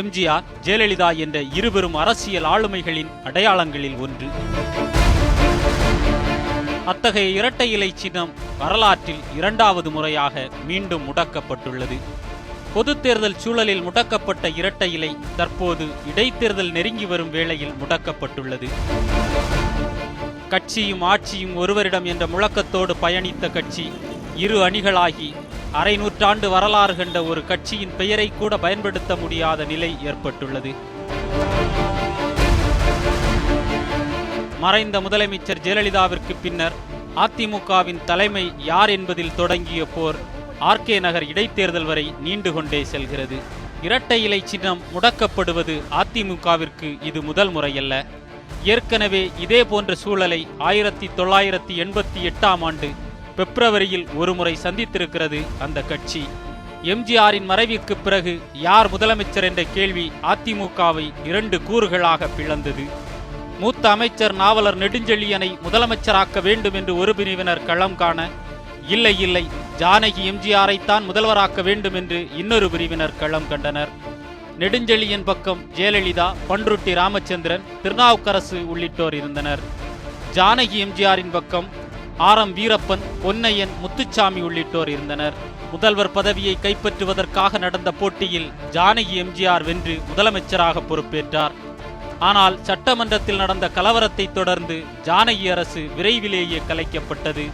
எம்ஜிஆர் ஜெயலலிதா என்ற இருபெரும் அரசியல் ஆளுமைகளின் அடையாளங்களில் ஒன்று. அத்தகைய இரட்டை இலை சின்னம் வரலாற்றில் இரண்டாவது முறையாக மீண்டும் முடக்கப்பட்டுள்ளது. பொது தேர்தல் சூழலில் முடக்கப்பட்ட இரட்டை இலை தற்போது இடைத்தேர்தல் நெருங்கி வரும் வேளையில் முடக்கப்பட்டுள்ளது. கட்சியும் ஆட்சியும் ஒருவரிடம் என்ற முழக்கத்தோடு பயணித்த கட்சி இரு அணிகளாகி அரை நூற்றாண்டு வரலாறு கண்ட ஒரு கட்சியின் பெயரை கூட பயன்படுத்த முடியாத நிலை ஏற்பட்டுள்ளது. மறைந்த முதலமைச்சர் ஜெயலலிதாவிற்கு பின்னர் அதிமுகவின் தலைமை யார் என்பதில் தொடங்கிய போர் ஆர்கே நகர் இடைத்தேர்தல் வரை நீண்டு கொண்டே செல்கிறது. இரட்டை இலை சின்னம் முடக்கப்படுவது அதிமுகவிற்கு இது முதல் முறையல்ல. ஏற்கனவே இதே போன்ற சூழலை ஆயிரத்தி தொள்ளாயிரத்தி எண்பத்தி எட்டாம் ஆண்டு பிப்ரவரியில் ஒருமுறை சந்தித்திருக்கிறது அந்த கட்சி. எம்ஜிஆரின் மறைவிற்கு பிறகு யார் முதலமைச்சர் என்ற கேள்வி அதிமுகவை இரண்டு கூறுகளாக பிளந்தது. மூத்த அமைச்சர் நாவலர் நெடுஞ்செழியனை முதலமைச்சராக்க வேண்டும் என்று ஒரு பிரிவினர் களம் காண இல்லை இல்லை ஜானகி எம்ஜிஆரைத்தான் முதல்வராக்க வேண்டும் என்று இன்னொரு பிரிவினர் களம் கண்டனர். நெடுஞ்செழியன் பக்கம் ஜெயலலிதா பன்ருட்டி ராமச்சந்திரன் திருநாவுக்கரசு உள்ளிட்டோர் இருந்தனர். ஜானகி எம்ஜிஆரின் பக்கம் ஆர் எம் வீரப்பன் பொன்னையன் முத்துச்சாமி உள்ளிட்டோர் இருந்தனர். முதல்வர் பதவியை கைப்பற்றுவதற்காக நடந்த போட்டியில் ஜானகி எம்ஜிஆர் வென்று முதலமைச்சராக பொறுப்பேற்றார். ஆனால் சட்டமன்றத்தில் நடந்த கலவரத்தை தொடர்ந்து ஜானகி அரசு விரைவிலேயே கலைக்கப்பட்டது.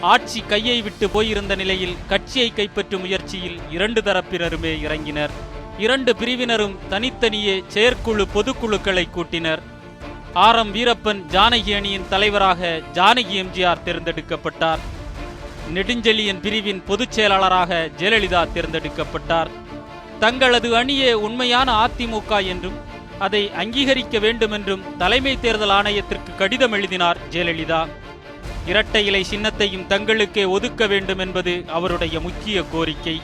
ஆட்சி கையை விட்டு போயிருந்த நிலையில் கட்சியை கைப்பற்றும் முயற்சியில் இரண்டு தரப்பினருமே இறங்கினர். இரண்டு பிரிவினரும் தனித்தனியே செயற்குழு பொதுக்குழுக்களை கூட்டினர். ஆர் எம் வீரப்பன் ஜானகி அணியின் தலைவராக ஜானகி எம்ஜிஆர் தேர்ந்தெடுக்கப்பட்டார். நெடுஞ்செழியன் பிரிவின் பொதுச் செயலாளராக ஜெயலலிதா தேர்ந்தெடுக்கப்பட்டார். தங்களது அணியே உண்மையான அதிமுக என்றும் அதை அங்கீகரிக்க வேண்டுமென்றும் தலைமை தேர்தல் ஆணையத்திற்கு கடிதம் எழுதினார் ஜெயலலிதா. இரட்டை இலை சின்னத்தையும் தங்களுக்கே ஒதுக்க வேண்டும் என்பது அவருடைய முக்கிய கோரிக்கை.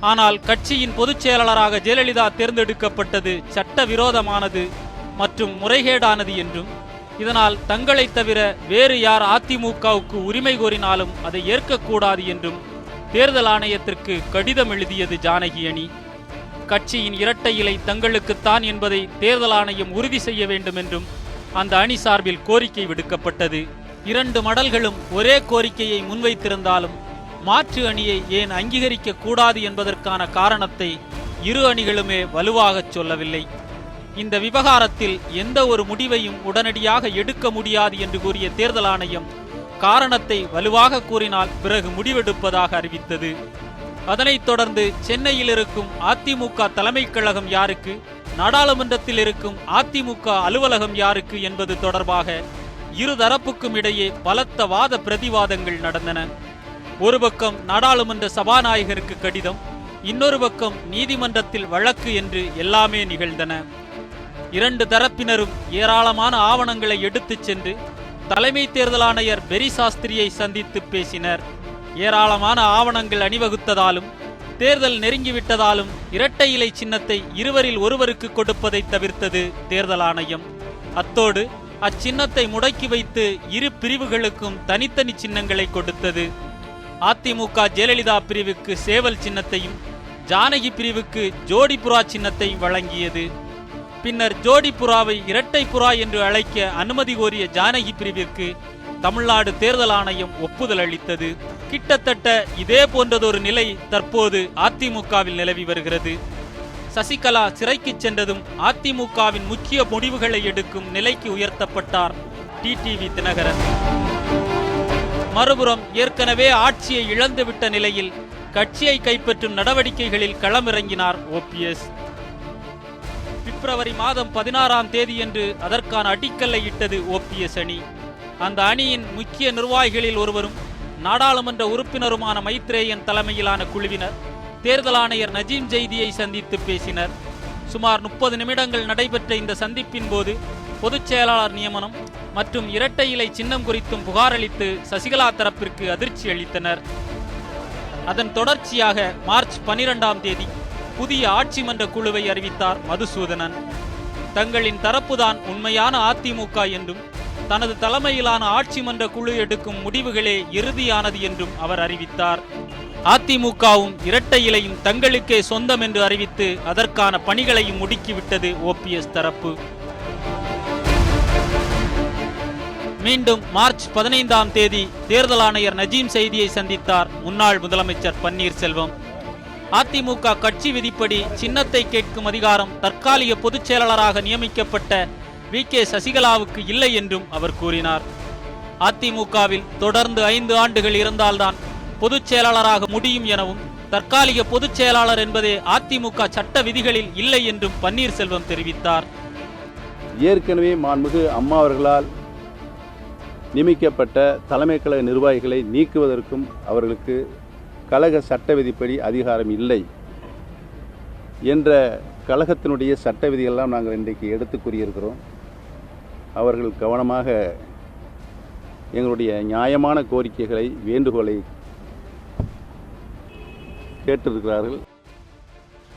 ஆனால் கட்சியின் பொதுச் செயலாளராக ஜெயலலிதா தேர்ந்தெடுக்கப்பட்டது சட்டவிரோதமானது மற்றும் முறைகேடானது என்றும் இதனால் தங்களை தவிர வேறு யார் அதிமுகவுக்கு உரிமை கோரினாலும் அதை ஏற்கக்கூடாது என்றும் தேர்தல் ஆணையத்திற்கு கடிதம் எழுதியது ஜானகி அணி. கட்சியின் இரட்டை இலை தங்களுக்குத்தான் என்பதை தேர்தல் ஆணையம் உறுதி செய்ய வேண்டும் என்றும் அந்த அணி சார்பில் கோரிக்கை விடுக்கப்பட்டது. இரண்டு மடல்களும் ஒரே கோரிக்கையை முன்வைத்திருந்தாலும் மாற்று அணியை ஏன் அங்கீகரிக்க கூடாது என்பதற்கான காரணத்தை இரு அணிகளுமே வலுவாகச் சொல்லவில்லை. இந்த விவகாரத்தில் எந்த ஒரு முடிவையும் உடனடியாக எடுக்க முடியாது என்று கூறிய தேர்தல் ஆணையம் காரணத்தை வலுவாக கூறினால் பிறகு முடிவெடுப்பதாக அறிவித்தது. அதனைத் தொடர்ந்து சென்னையில் இருக்கும் அதிமுக தலைமைக் கழகம் யாருக்கு நாடாளுமன்றத்தில் இருக்கும் அதிமுக அலுவலகம் யாருக்கு என்பது தொடர்பாக இருதரப்புக்கும் இடையே பலத்த வாத பிரதிவாதங்கள் நடந்தன. ஒரு பக்கம் நாடாளுமன்ற சபாநாயகருக்கு கடிதம் இன்னொரு பக்கம் நீதிமன்றத்தில் வழக்கு என்று எல்லாமே நிகழ்ந்தன. இரண்டு தரப்பினரும் ஏராளமான ஆவணங்களை எடுத்துச் சென்று தலைமை தேர்தல் ஆணையர் பெரி சாஸ்திரியை சந்தித்து பேசினர். ஏராளமான ஆவணங்கள் அணிவகுத்ததாலும் தேர்தல் நெருங்கிவிட்டதாலும் இரட்டை இலை சின்னத்தை இருவரில் ஒருவருக்கு கொடுப்பதை தவிர்த்தது தேர்தல் ஆணையம். அத்தோடு அச்சின்னத்தை முடக்கி வைத்து இரு பிரிவுகளுக்கும் தனித்தனி சின்னங்களை கொடுத்தது. அதிமுக ஜெயலலிதா பிரிவுக்கு சேவல் சின்னத்தையும் ஜானகி பிரிவுக்கு ஜோடிபுரா சின்னத்தையும் வழங்கியது. பின்னர் ஜோடி புறாவை இரட்டை புறா என்று அழைக்க அனுமதி கோரிய ஜானகி பிரிவிற்கு தமிழ்நாடு தேர்தல் ஆணையம் ஒப்புதல் அளித்தது. கிட்டத்தட்ட இதே போன்றதொரு நிலை தற்போது அதிமுகவில் நிலவி வருகிறது. சசிகலா சிறைக்கு சென்றதும் அதிமுகவின் முக்கிய முடிவுகளை எடுக்கும் நிலைக்கு உயர்த்தப்பட்டார் டிடிவி தினகரன். மறுபுறம் ஏற்கனவே ஆட்சியை இழந்துவிட்ட நிலையில் கட்சியை கைப்பற்றும் நடவடிக்கைகளில் களமிறங்கினார் ஓபிஎஸ் பிப்ரவரி மாதம் பதினாறாம் தேதியன்று அதற்கான அடிக்கல்லை இட்டது ஓபிஎஸ் அணி. அந்த அணியின் முக்கிய நிர்வாகிகளில் ஒருவரும் நாடாளுமன்ற உறுப்பினருமான மைத்ரேயன் தலைமையிலான குழுவினர் தேர்தல் ஆணையர் நஜீம் ஜெய்தியை சந்தித்து பேசினர். சுமார் முப்பது நிமிடங்கள் நடைபெற்ற இந்த சந்திப்பின் போது பொதுச் செயலாளர் நியமனம் மற்றும் இரட்டை இலை சின்னம் குறித்தும் புகாரளித்து சசிகலா தரப்பிற்கு அதிர்ச்சி அளித்தனர். அதன் தொடர்ச்சியாக மார்ச் பனிரெண்டாம் தேதி புதிய ஆட்சி மன்ற குழுவை அறிவித்தார் மதுசூதனன். தங்களின் தரப்புதான் உண்மையான அதிமுக என்றும் தனது தலைமையிலான ஆட்சி மன்ற குழு எடுக்கும் முடிவுகளே இறுதியானது என்றும் அவர் அறிவித்தார். அதிமுகவும் இரட்டை இலையும் தங்களுக்கே சொந்தம் என்று அறிவித்து அதற்கான பணிகளையும் முடுக்கிவிட்டது ஓபிஎஸ் தரப்பு. மீண்டும் மார்ச் பதினைந்தாம் தேதி தேர்தல் ஆணையர் நஜீம் செய்தியை சந்தித்தார் முன்னாள் முதலமைச்சர் பன்னீர்செல்வம். அதிமுக கட்சி விதிப்படி சின்னத்தை கேட்கும் அதிகாரம் தற்காலிக பொதுச் செயலாளராக நியமிக்கப்பட்ட வி. கே. சசிகலாவுக்கு இல்லை என்றும் அவர் கூறினார். அதிமுகவில் தொடர்ந்து ஐந்து ஆண்டுகள் இருந்தால்தான் பொதுச் செயலாளராக முடியும் எனவும் தற்காலிக பொதுச் செயலாளர் என்பதே அதிமுக சட்ட விதிகளில் இல்லை என்றும் பன்னீர்செல்வம் தெரிவித்தார். ஏற்கனவே மாண்புமிகு அம்மா அவர்களால் நியமிக்கப்பட்ட தலைமை கழக நிர்வாகிகளை நீக்குவதற்கும் அவர்களுக்கு கழக சட்ட விதிப்படி அதிகாரம் இல்லை என்ற கழகத்தினுடைய சட்ட விதிகள்லாம் நாங்கள் இன்றைக்கு எடுத்து கூறியிருக்கிறோம். அவர்கள் கவனமாக எங்களுடைய நியாயமான கோரிக்கைகளை வேண்டுகோளை கேட்டிருக்கிறார்கள்.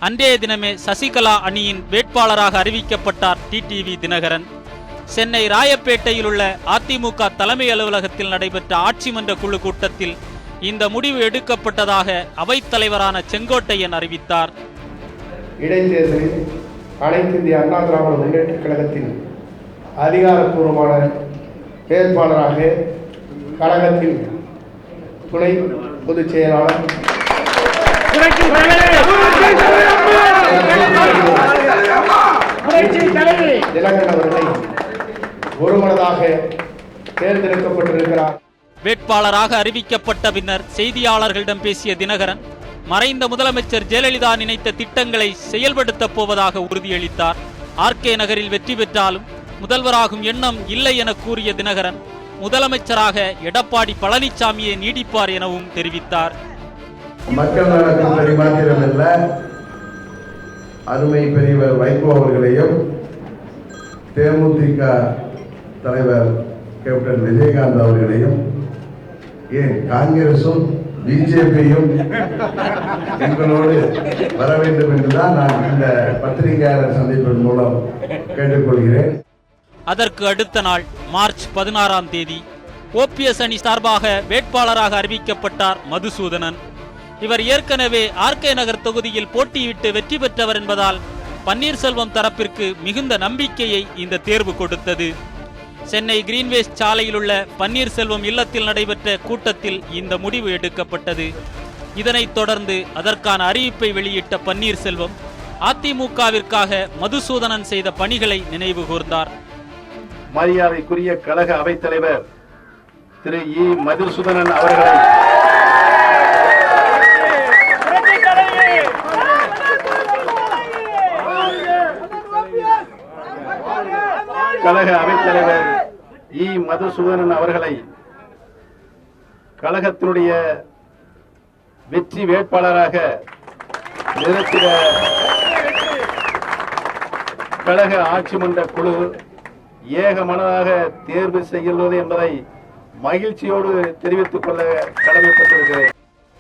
அன்றைய தினமே சசிகலா அணியின் வேட்பாளராக அறிவிக்கப்பட்டார் டிடிவி தினகரன். சென்னை ராயப்பேட்டையில் உள்ள அதிமுக தலைமை அலுவலகத்தில் நடைபெற்ற ஆட்சி மன்ற குழு கூட்டத்தில் இந்த முடிவு எடுக்கப்பட்டதாக அவைத் தலைவரான செங்கோட்டையன் அறிவித்தார். இடைத்தேர்தலில் அனைத்து இந்திய அண்ணா திராவிட முன்னேற்றக் கழகத்தின் அதிகாரப்பூர்வமான வேட்பாளராக கழகத்தின் துணை பொதுச் செயலாளர் திலகன் அவர்களை ஒருமனதாக தேர்ந்தெடுக்கப்பட்டிருக்கிறார். வேட்பாளராக அறிவிக்கப்பட்ட பின்னர் செய்தியாளர்களிடம் பேசிய தினகரன் மறைந்த முதலமைச்சர் ஜெயலலிதா நினைத்த திட்டங்களை செயல்படுத்தப் போவதாக உறுதியளித்தார். ஆர்கே நகரில் வெற்றி பெற்றாலும் முதல்வராகும் எண்ணம் இல்லை என கூறிய தினகரன் முதலமைச்சராக எடப்பாடி பழனிசாமியை நீடிப்பார் எனவும் தெரிவித்தார். மக்கள் நல மாத்திரமல்ல அருமை பெரியவர் வைகோ அவர்களையும் தேமுதிக தலைவர் கேப்டன் விஜயகாந்த் அவர்களையும் ஏன் காங்கிரசும் பிஜேபியும் எங்களோடு வர வேண்டும் என்றுதான் நான் இந்த பத்திரிகையாளர் சந்திப்பின் மூலம் கேட்டுக்கொள்கிறேன். அதற்கு அடுத்த நாள் மார்ச் பதினாறாம் தேதி ஓபிஎஸ் அணி சார்பாக வேட்பாளராக அறிவிக்கப்பட்டார் மதுசூதனன். இவர் ஏற்கனவே ஆர்கே நகர் தொகுதியில் போட்டியிட்டு வெற்றி பெற்றவர் என்பதால் பன்னீர்செல்வம் தரப்பிற்கு மிகுந்த நம்பிக்கையை இந்த தேர்வு கொடுத்தது. சென்னை கிரீன்வேஸ் சாலையில் உள்ள பன்னீர்செல்வம் இல்லத்தில் நடைபெற்ற கூட்டத்தில் இந்த முடிவு எடுக்கப்பட்டது. இதனைத் தொடர்ந்து அதற்கான அறிவிப்பை வெளியிட்ட பன்னீர்செல்வம் அதிமுகவிற்காக மதுசூதனன் செய்த பணிகளை நினைவு கூர்ந்தார். மரியாதைக்குரிய கழக அவைத்தலைவர் திரு இ. மதுசூதனன் அவர்களை கழக அவைத்தலைவர் இ மதுசூதனன் அவர்களை கழகத்தினுடைய வெற்றி வேட்பாளராக நிறுத்திட கழக ஆட்சி மன்ற குழு ஏக மனதாக தேர்வு செய்கிறது என்பதை மகிழ்ச்சியோடு தெரிவித்துக் கொள்ள கடமைப்பட்டிருக்கிறேன்.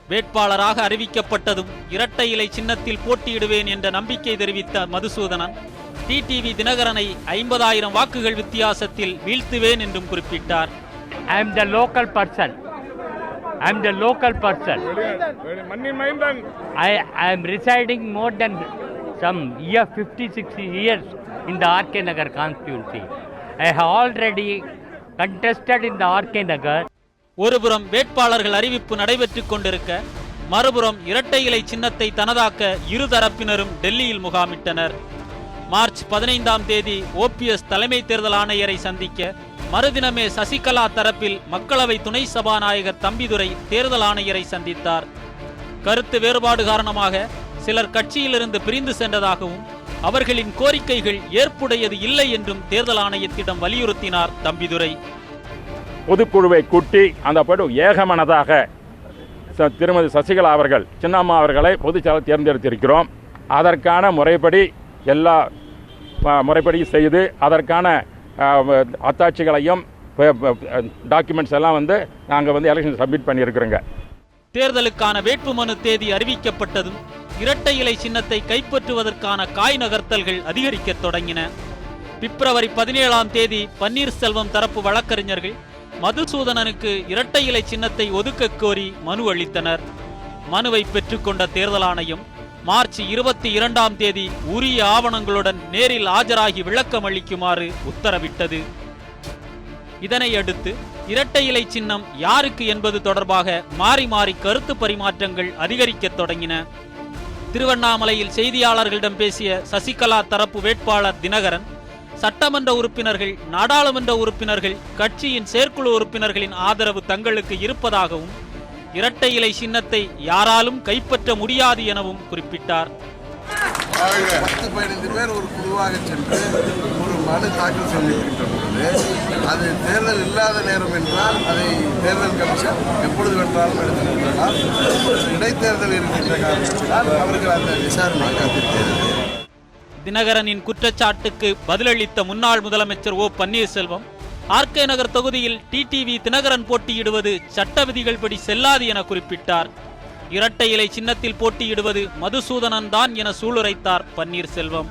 வேட்பாளராக அறிவிக்கப்பட்டதும் இரட்டை இலை சின்னத்தில் போட்டியிடுவேன் என்ற நம்பிக்கை தெரிவித்த மதுசூதனன் டிடிவி தினகரனை ஐம்பதாயிரம் வாக்குகள் வித்தியாசத்தில் வீழ்த்துவேன் என்றும் குறிப்பிட்டார் I am the local person. I am the local person. I, I am residing more than some year 56 years in the RK Nagar constituency. I have already contested in the RK Nagar. ஒருபுறம் வேட்பாளர்கள் அறிவிப்பு நடைபெற்றுக் கொண்டிருக்க மறுபுறம் இரட்டை இலை சின்னத்தை தனதாக்க இரு தரப்பினரும் டெல்லியில் முகாமிட்டனர் மார்ச் பதினைந்தாம் தேதி ஓபிஎஸ் தலைமை தேர்தல் ஆணையரை சந்திக்க மறுதினமே சசிகலா தரப்பில் மக்களவை துணை சபாநாயகர் தம்பிதுரை தேர்தல் ஆணையரை சந்தித்தார். கருத்து வேறுபாடு காரணமாக சிலர் கட்சியிலிருந்து பிரிந்து சென்றதாகவும் அவர்களின் கோரிக்கைகள் ஏற்புடையது இல்லை என்றும் தேர்தல் ஆணையத்திடம் வலியுறுத்தினார் தம்பிதுரை. பொதுக்குழுவை கூட்டி அந்த படு ஏகமனதாக திருமதி சசிகலா அவர்கள் சின்னம்மா அவர்களை பொதுச்செயலாளர் தேர்ந்தெடுத்திருக்கிறோம். அதற்கான முறைப்படி எல்லா முறைப்படியும் முறைப்படி செய்து அதற்கான அத்தாட்சிகளையும் டாக்குமெண்ட்ஸ் எல்லாம் வந்து நாங்கள் வந்து எலெக்ஷன் சப்மிட் பண்ணியிருக்கிறோங்க. தேர்தலுக்கான வேட்புமனு தேதி அறிவிக்கப்பட்டதும் இரட்டை இலை சின்னத்தை கைப்பற்றுவதற்கான காய் நகர்த்தல்கள் அதிகரிக்கத் தொடங்கின. பிப்ரவரி பதினேழாம் தேதி பன்னீர்செல்வம் தரப்பு வழக்கறிஞர்கள் மதுசூதனனுக்கு இரட்டை இலை சின்னத்தை ஒதுக்க கோரி மனு அளித்தனர். மனுவை பெற்றுக்கொண்ட தேர்தல் ஆணையம் மார்ச் இருபத்தி இரண்டாம் தேதி உரிய ஆவணங்களுடன் நேரில் ஆஜராகி விளக்கம் அளிக்குமாறு உத்தரவிட்டது. இதனை அடுத்து இரட்டை இலை சின்னம் யாருக்கு என்பது தொடர்பாக மாறி மாறி கருத்து பரிமாற்றங்கள் அதிகரிக்கத் தொடங்கின. திருவண்ணாமலையில் செய்தியாளர்களிடம் பேசிய சசிகலா தரப்பு வேட்பாளர் தினகரன் சட்டமன்ற உறுப்பினர்கள் நாடாளுமன்ற உறுப்பினர்கள் கட்சியின் செயற்குழு உறுப்பினர்களின் ஆதரவு தங்களுக்கு இருப்பதாகவும் இரட்டை இலை சின்னத்தை யாராலும் கைப்பற்ற முடியாது எனவும் குறிப்பிட்டார். பத்து பதினைந்து பேர் ஒரு குழுவாக சென்று ஒரு மனு தாக்கல் செய்திருக்கின்ற பொழுது அது தேர்தல் இல்லாத நேரம் என்றால் அதை தேர்தல் கமிஷன் எப்பொழுது வேண்டாலும் எடுத்துக்கொள்ளலாம். இடைத்தேர்தல் இருக்கின்ற காரணத்தினால் அவர்கள் அந்த விசாரணை காத்திருக்கிறது. தினகரனின் குற்றச்சாட்டுக்கு பதிலளித்த முன்னாள் முதலமைச்சர் ஓ பன்னீர்செல்வம் ஆர்கே நகர் தொகுதியில் டிடிவி தினகரன் போட்டியிடுவது சட்ட விதிகள் படி செல்லாது என குறிப்பிட்டார். இரட்டை இலை சின்னத்தில் போட்டியிடுவது மதுசூதனன் தான் என சூளுரைத்தார் பன்னீர்செல்வம்.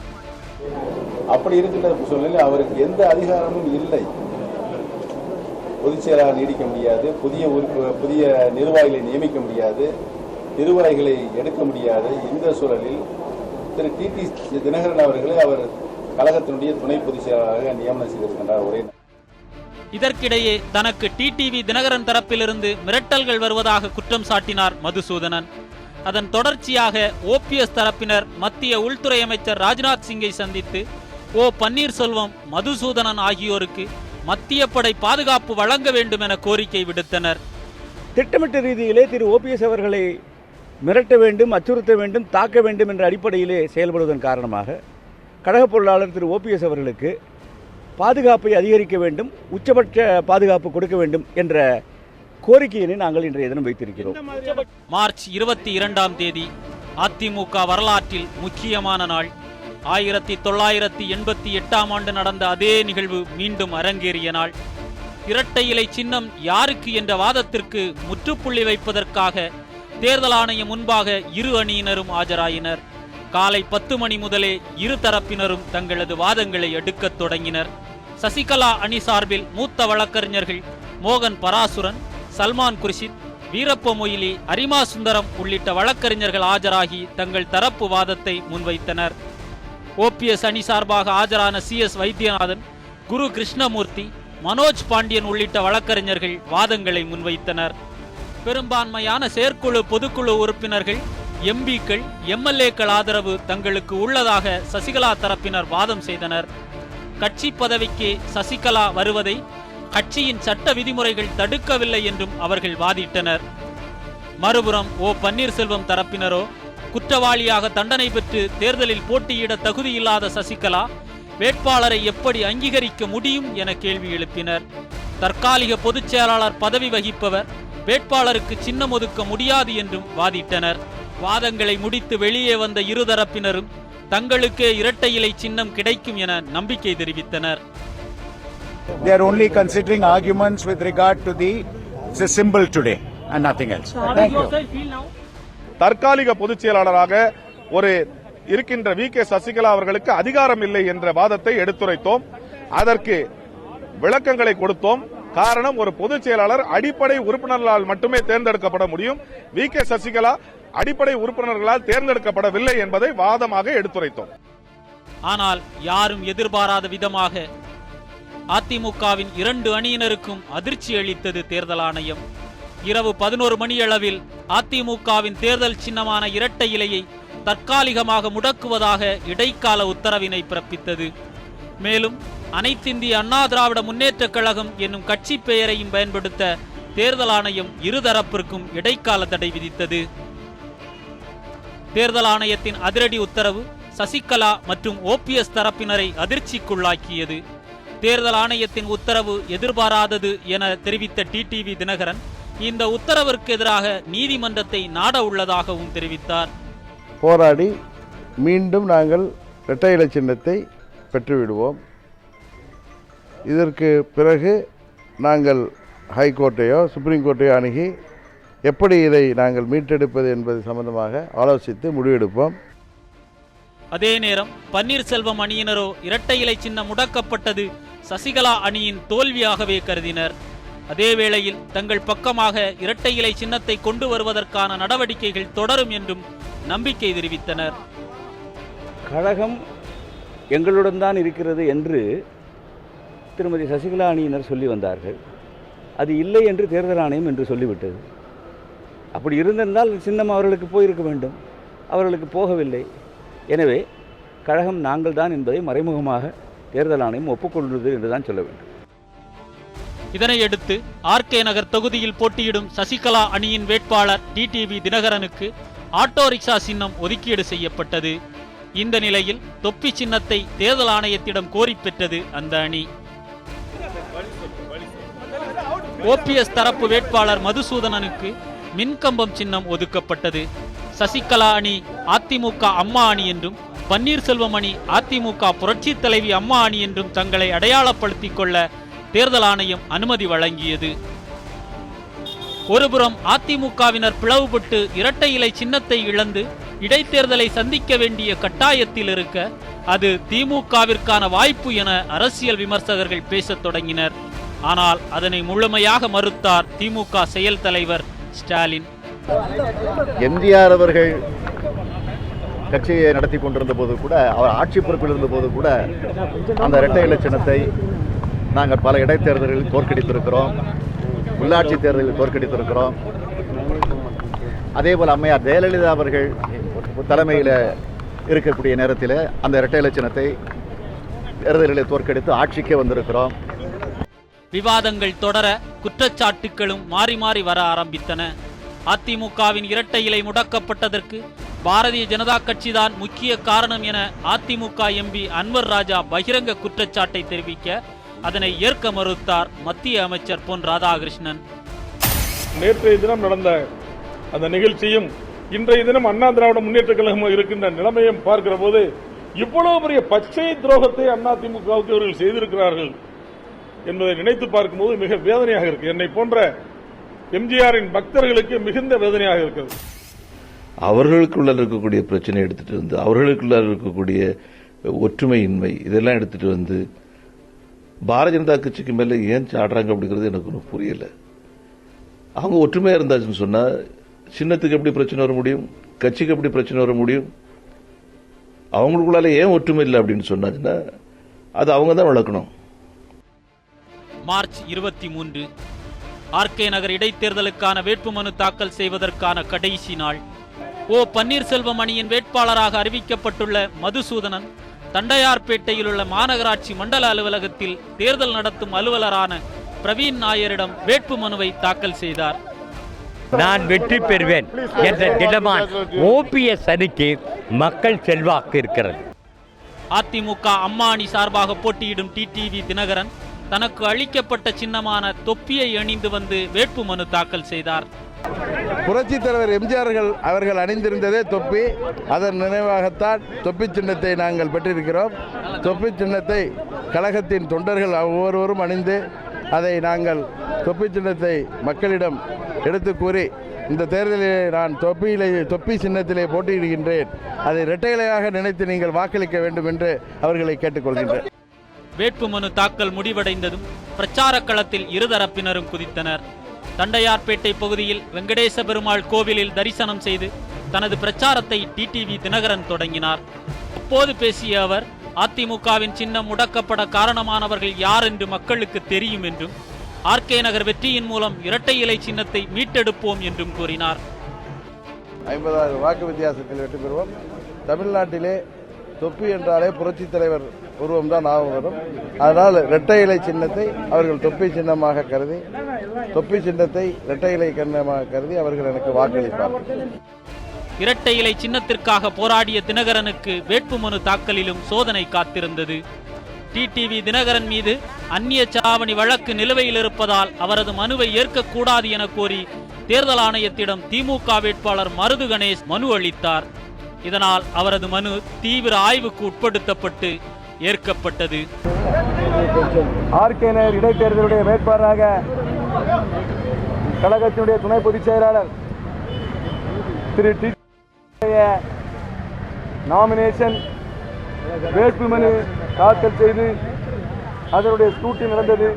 அப்படி இருக்கின்ற சூழ்நிலையில் அவருக்கு எந்த அதிகாரமும் இல்லை. பொதுச் செயலாளர் நீடிக்க முடியாது புதிய புதிய நிர்வாகிகளை நியமிக்க முடியாது நிர்வாகிகளை எடுக்க முடியாது. இந்த சூழலில் திரு டி டி தினகரன் அவர்களை அவர் கழகத்தினுடைய துணை பொதுச் செயலாளராக நியமனம் செய்திருக்கின்றார். ஒரே இதற்கிடையே தனக்கு டிடிவி தினகரன் தரப்பிலிருந்து மிரட்டல்கள் வருவதாக குற்றம் சாட்டினார் மதுசூதனன். அதன் தொடர்ச்சியாக ஓபிஎஸ் தரப்பினர் மத்திய உள்துறை அமைச்சர் ராஜ்நாத் சிங்கை சந்தித்து ஓ பன்னீர்செல்வம் மதுசூதனன் ஆகியோருக்கு மத்திய படை பாதுகாப்பு வழங்க வேண்டும் என கோரிக்கை விடுத்தனர். திட்டமிட்ட ரீதியிலே திரு ஓபிஎஸ் அவர்களை மிரட்ட வேண்டும் அச்சுறுத்த வேண்டும் தாக்க வேண்டும் என்ற அடிப்படையிலே செயல்படுவதன் காரணமாக கழக பொருளாளர் திரு ஓபிஎஸ் அவர்களுக்கு பாதுகாப்பை அதிகரிக்க வேண்டும் உச்சபட்ச பாதுகாப்பு கொடுக்க வேண்டும் என்ற கோரிக்கையினை நாங்கள் இன்றைய தினம் வைத்திருக்கிறோம். மார்ச் இருபத்தி இரண்டாம் தேதி அதிமுக வரலாற்றில் முக்கியமான நாள். ஆயிரத்தி தொள்ளாயிரத்தி எண்பத்தி எட்டாம் ஆண்டு நடந்த அதே நிகழ்வு மீண்டும் அரங்கேறிய நாள். இரட்டை இலை சின்னம் யாருக்கு என்ற வாதத்திற்கு முற்றுப்புள்ளி வைப்பதற்காக தேர்தல் ஆணையம் முன்பாக இரு அணியினரும் ஆஜராயினர். காலை பத்து மணி முதலே இரு தரப்பினரும் தங்களது வாதங்களை எடுக்கத் தொடங்கினர். சசிகலா அணி சார்பில் மூத்த வழக்கறிஞர்கள் மோகன் பராசுரன் சல்மான் குர்ஷித் வீரப்ப மொய்லி அரிமா சுந்தரம் உள்ளிட்ட வழக்கறிஞர்கள் ஆஜராகி தங்கள் தரப்பு வாதத்தை முன்வைத்தனர். ஓபிஎஸ் அணி சார்பாக ஆஜரான சி எஸ் வைத்தியநாதன் குரு கிருஷ்ணமூர்த்தி மனோஜ் பாண்டியன் உள்ளிட்ட வழக்கறிஞர்கள் வாதங்களை முன்வைத்தனர். பெரும்பான்மையான செயற்குழு பொதுக்குழு உறுப்பினர்கள் எம்பிக்கள் எம்எல்ஏக்கள் ஆதரவு தங்களுக்கு உள்ளதாக சசிகலா தரப்பினர் வாதம் செய்தனர். கட்சி பதவிக்கு சசிகலா வருவதை கட்சியின் சட்ட விதிமுறைகள் தடுக்கவில்லை என்றும் அவர்கள் வாதிட்டனர். மறுபுறம் ஓ. பன்னீர்செல்வம் தரப்பினரோ குற்றவாளியாக தண்டனை பெற்று தேர்தலில் போட்டியிட தகுதியில்லாத சசிகலா வேட்பாளரை எப்படி அங்கீகரிக்க முடியும் என கேள்வி எழுப்பினர். தற்காலிக பொதுச் செயலாளர் பதவி வகிப்பவர் வேட்பாளருக்கு சின்னம் ஒதுக்க முடியாது என்றும் வாதிட்டனர். வாதங்களை முடித்து வெளியே வந்த இருதரப்பினரும் தங்களுக்கே இரட்டை இலை சின்னம் கிடைக்கும் என நம்பிக்கை தெரிவித்தனர். They are only considering arguments with regard to the, the symbol today and nothing else. Thank you. தற்காலிக பொதுச் செயலாளராக ஒரு இருக்கின்ற வி. கே. சசிகலா அவர்களுக்கு அதிகாரம் இல்லை என்ற வாதத்தை எடுத்துரைத்தோம். அதற்கு விளக்கங்களை கொடுத்தோம். காரணம் ஒரு பொதுச் செயலாளர் அடிப்படை உறுப்பினர்களால் மட்டுமே தேர்ந்தெடுக்கப்பட முடியும். வி. கே. சசிகலா அடிப்படை உறுப்பினர்களால் தேர்ந்தெடுக்கப்படவில்லை என்பதை வாதமாக எடுத்துரைத்தோம். ஆனால் யாரும் எதிர்பாராத விதமாக அதிமுகவின் இரண்டு அணியினருக்கும் அதிர்ச்சி அளித்தது தேர்தல் ஆணையம். இரவு பதினோரு மணியளவில் அதிமுகவின் தேர்தல் சின்னமான இரட்டை இலையை தற்காலிகமாக முடக்குவதாக இடைக்கால உத்தரவினை பிறப்பித்தது. மேலும் அனைத்திந்திய அண்ணா திராவிட முன்னேற்றக் கழகம் என்னும் கட்சி பெயரையும் பயன்படுத்த தேர்தல் ஆணையம் இருதரப்பிற்கும் இடைக்கால தடை விதித்தது. தேர்தல் ஆணையத்தின் அதிரடி உத்தரவு சசிகலா மற்றும் ஓபிஎஸ் தரப்பினரை அதிர்ச்சிக்குள்ளாக்கியது. தேர்தல் ஆணையத்தின் உத்தரவு எதிர்பாராதது என தெரிவித்த டிடிவி தினகரன் இந்த உத்தரவிற்கு எதிராக நீதிமன்றத்தை நாட உள்ளதாகவும் தெரிவித்தார். போராடி மீண்டும் நாங்கள் இரட்டை இலை சின்னத்தை பெற்றுவிடுவோம். இதற்கு பிறகு நாங்கள் ஹைகோர்ட்டையோ சுப்ரீம் கோர்ட்டையோ அணுகி எப்படி இதை நாங்கள் மீட்டெடுப்பது என்பது சம்பந்தமாக ஆலோசித்து முடிவெடுப்போம். அதே நேரம் பன்னீர்செல்வம் அணியினரோ இரட்டை இலை சின்னம் முடக்கப்பட்டது சசிகலா அணியின் தோல்வியாகவே கருதினர். அதே வேளையில் தங்கள் பக்கமாக இரட்டை இலை சின்னத்தை கொண்டு வருவதற்கான நடவடிக்கைகள் தொடரும் என்றும் நம்பிக்கை தெரிவித்தனர். கழகம் எங்களுடன் தான் இருக்கிறது என்று திருமதி சசிகலா அணியினர் சொல்லி வந்தார்கள். அது இல்லை என்று தேர்தல் ஆணையம் என்று சொல்லிவிட்டது. அப்படி இருந்திருந்தால் சின்னம் அவர்களுக்கு போயிருக்க வேண்டும். அவர்களுக்கு போகவில்லை. எனவே கழகம் நாங்கள் தான் என்பதை மறைமுகமாக தேர்தல் ஆணையம் ஒப்புக்கொள்வது என்று தான் சொல்ல வேண்டும். இதனையடுத்து ஆர்கே நகர் தொகுதியில் போட்டியிடும் சசிகலா அணியின் வேட்பாளர் டிடிவி தினகரனுக்கு ஆட்டோ ரிக்ஷா சின்னம் ஒதுக்கீடு செய்யப்பட்டது. இந்த நிலையில் தொப்பி சின்னத்தை தேர்தல் ஆணையத்திடம் கோரி பெற்றது அந்த அணி. ஓபிஎஸ் தரப்பு வேட்பாளர் மதுசூதனனுக்கு மின்கம்பம் சின்னம் ஒதுக்கப்பட்டது. சசிகலா அணி அதிமுக அம்மா அணி என்றும் பன்னீர்செல்வம் அணி அதிமுக புரட்சி தலைவி அம்மா அணி என்றும் தங்களை அடையாளப்படுத்திக் கொள்ள தேர்தல் ஆணையம் அனுமதி வழங்கியது. ஒருபுறம் அதிமுகவினர் பிளவுபட்டு இரட்டை இலை சின்னத்தை இழந்து இடைத்தேர்தலை சந்திக்க வேண்டிய கட்டாயத்தில் இருக்க அது திமுகவிற்கான வாய்ப்பு என அரசியல் விமர்சகர்கள் பேசத் தொடங்கினர். ஆனால் அதனை முழுமையாக மறுத்தார் திமுக செயல் தலைவர் ஸ்டாலின். எம்ஜிஆர் அவர்கள் கட்சியை நடத்தி கொண்டிருந்த போது கூட அவர் ஆட்சி பொறுப்பில் இருந்த போது கூட அந்த இரட்டை இலை நாங்கள் பல இடைத்தேர்தல்களில் தோற்கடித்திருக்கிறோம். உள்ளாட்சி தேர்தலில் தோற்கடித்திருக்கிறோம். அதே போல் அம்மையார் ஜெயலலிதா அவர்கள் தலைமையில் இருக்கக்கூடிய நேரத்தில் அந்த இரட்டை இலட்சணத்தை தேர்தலில் தோற்கடித்து ஆட்சிக்கே வந்திருக்கிறோம். விவாதங்கள் தொடர குற்றச்சாட்டுகளும் மாறி மாறி வர ஆரம்பித்தன. அதிமுகவின் இரட்டை இலை முடக்கப்பட்டதற்கு பாரதிய ஜனதா கட்சிதான் முக்கிய காரணம் என அதிமுக எம்பி அன்வர் ராஜா பகிரங்க குற்றச்சாட்டை தெரிவிக்க அதனை ஏற்க மறுத்தார் மத்திய அமைச்சர் பொன் ராதாகிருஷ்ணன். நேற்றைய தினம் நடந்த அந்த நிகழ்ச்சியும் இன்றைய தினம் அண்ணா திராவிட முன்னேற்ற கழகம் இருக்கின்ற நிலைமையும் பார்க்கிற போது இவ்வளவு பெரிய பச்சை துரோகத்தை அண்ணா திமுகவுக்கு இவர்கள் செய்திருக்கிறார்கள். என்பதை நினைத்து பார்க்கும்போது மிக வேதனையாக இருக்கு. என்னை போன்ற எம்ஜிஆரின் பக்தர்களுக்கு மிகுந்த வேதனையாக இருக்கிறது. அவர்களுக்குள்ள இருக்கக்கூடிய பிரச்சனை எடுத்துட்டு வந்து அவர்களுக்குள்ள இருக்கக்கூடிய ஒற்றுமையின்மை இதெல்லாம் எடுத்துட்டு வந்து பாரதிய ஜனதா கட்சிக்கு மேல ஏன் சாடுறாங்க அப்படிங்கிறது எனக்கு ஒன்றும் புரியல. அவங்க ஒற்றுமையா இருந்தாச்சுன்னு சொன்னா சின்னத்துக்கு எப்படி பிரச்சனை வர முடியும்? கட்சிக்கு எப்படி பிரச்சனை வர முடியும்? அவங்களுக்குள்ளால ஏன் ஒற்றுமை இல்லை அப்படின்னு சொன்னாச்சுன்னா அது அவங்க தான் வளர்க்கணும். மார்ச் இருபத்தி மூன்று. ஆர்கே நகர் இடைத்தேர்தலுக்கான வேட்புமனு தாக்கல் செய்வதற்கான கடைசி நாள். ஓ பன்னீர்செல்வம் அணியின் வேட்பாளராக அறிவிக்கப்பட்டுள்ள மதுசூதனன் தண்டையார்பேட்டையில் உள்ள மாநகராட்சி மண்டல அலுவலகத்தில் தேர்தல் நடத்தும் அலுவலரான பிரவீன் நாயரிடம் வேட்புமனுவை தாக்கல் செய்தார். நான் வெற்றி பெறுவேன் என்ற திடமான் ஓபிஎஸ் அணிக்கு மக்கள் செல்வாக்கு இருக்கிறது. அதிமுக அம்மா அணி சார்பாக போட்டியிடும் டிடிவி தினகரன் தனக்கு அளிக்கப்பட்ட சின்னமான தொப்பியை அணிந்து வந்து வேட்புமனு தாக்கல் செய்தார். புரட்சி தலைவர் எம்ஜிஆர்கள் அவர்கள் அணிந்திருந்ததே தொப்பி. அதன் நினைவாகத்தான் தொப்பி சின்னத்தை நாங்கள் பெற்றிருக்கிறோம். தொப்பி சின்னத்தை கழகத்தின் தொண்டர்கள் ஒவ்வொருவரும் அணிந்து அதை நாங்கள் தொப்பி சின்னத்தை மக்களிடம் எடுத்து கூறி இந்த தேர்தலிலே நான் தொப்பியிலே தொப்பி சின்னத்திலே போட்டியிடுகின்றேன். அதை இரட்டைகளையாக நினைத்து நீங்கள் வாக்களிக்க வேண்டும் என்று அவர்களை கேட்டுக்கொள்கின்றேன். வேட்புமனு தாக்கல் முடிவடைந்ததும் பிரச்சார களத்தில் இருதரப்பினரும் குதித்தனர். தண்டையார்பேட்டை பகுதியில் வெங்கடேச பெருமாள் கோவிலில் தரிசனம் செய்து தனது பிரச்சாரத்தை டிடிவி தினகரன் தொடங்கினார். அப்போது பேசிய அவர் அதிமுகவின் சின்னம் முடக்கப்பட காரணமானவர்கள் யார் என்று மக்களுக்கு தெரியும் என்றும் ஆர்கே நகர் வெற்றியின் மூலம் இரட்டை இலை சின்னத்தை மீட்டெடுப்போம் என்றும் கூறினார். ஐம்பதாயிரம் வாக்கு வித்தியாசத்தில் வெற்றி பெறுவோம். தமிழ்நாட்டிலே தொப்பி என்றாலே புரட்சி தலைவர் உருவம் தான் ஞாபகம் வரும். அதனால் இரட்டை இலை சின்னத்தை அவர்கள் தொப்பி சின்னமாக கருதி தொப்பி சின்னத்தை இரட்டை இலை சின்னமாக கருதி அவர்கள் எனக்கு வாக்களிப்பார் இரட்டை இலை சின்னத்திற்காக போராடிய தினகரனுக்கு வேட்புமனு தாக்கலிலும் சோதனை காத்திருந்தது. டிடிவி தினகரன் மீது அந்நிய சாவணி வழக்கு நிலுவையில் இருப்பதால் அவரது மனுவை ஏற்கக்கூடாது என கோரி தேர்தல் ஆணையத்திடம் திமுக வேட்பாளர் மருது கணேஷ் மனு அளித்தார். இதனால் அவரது மனு தீவிர ஆய்வுக்கு உட்படுத்தப்பட்டு ஏற்கப்பட்டது. ஆர்கே நகர் இடைத்தேர்தலுடைய வேட்பாளராக கழகத்தினுடைய துணை பொதுச் செயலாளர் திரு டி. நாமினேஷன் வேட்புமனு தாக்கல் செய்து அதனுடைய ஸ்கூட்டி நடந்தது.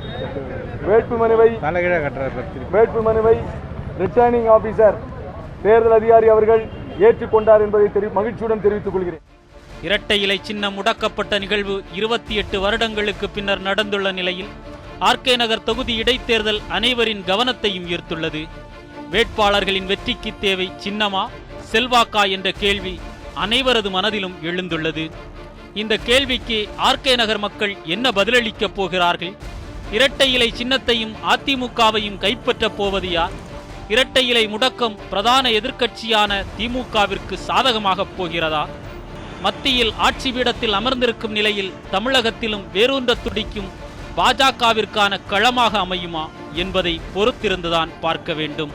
வேட்புமனுவை வேட்புமனுவை ரிட்டர்னிங் ஆபீசர் தேர்தல் அதிகாரி அவர்கள் ஏற்றுக்கொண்டார் என்பதை தெரி மகிழ்ச்சியுடன் தெரிவித்துக் கொள்கிறேன். இரட்டை இலை சின்னம் முடக்கப்பட்ட நிகழ்வு இருபத்தி எட்டு வருடங்களுக்கு பின்னர் நடந்துள்ள நிலையில் ஆர்கே நகர் தொகுதி இடைத்தேர்தல் அனைவரின் கவனத்தையும் ஈர்த்துள்ளது. வேட்பாளர்களின் வெற்றிக்கு தேவை சின்னமா செல்வாக்கா என்ற கேள்வி அனைவரது மனதிலும் எழுந்துள்ளது. இந்த கேள்விக்கு ஆர்கே நகர் மக்கள் என்ன பதிலளிக்கப் போகிறார்கள்? இரட்டை இலை சின்னத்தையும் அதிமுகவையும் கைப்பற்றப் போவது யார்? இரட்டை இலை முடக்கம் பிரதான எதிர்க்கட்சியான திமுகவிற்கு சாதகமாகப் போகிறதா? மத்தியில் ஆட்சி பீடத்தில் அமர்ந்திருக்கும் நிலையில் தமிழகத்திலும் வேரூன்ற துடிக்கும் பாஜகவிற்கான களமாக அமையுமா என்பதை பொறுத்திருந்துதான் பார்க்க வேண்டும்.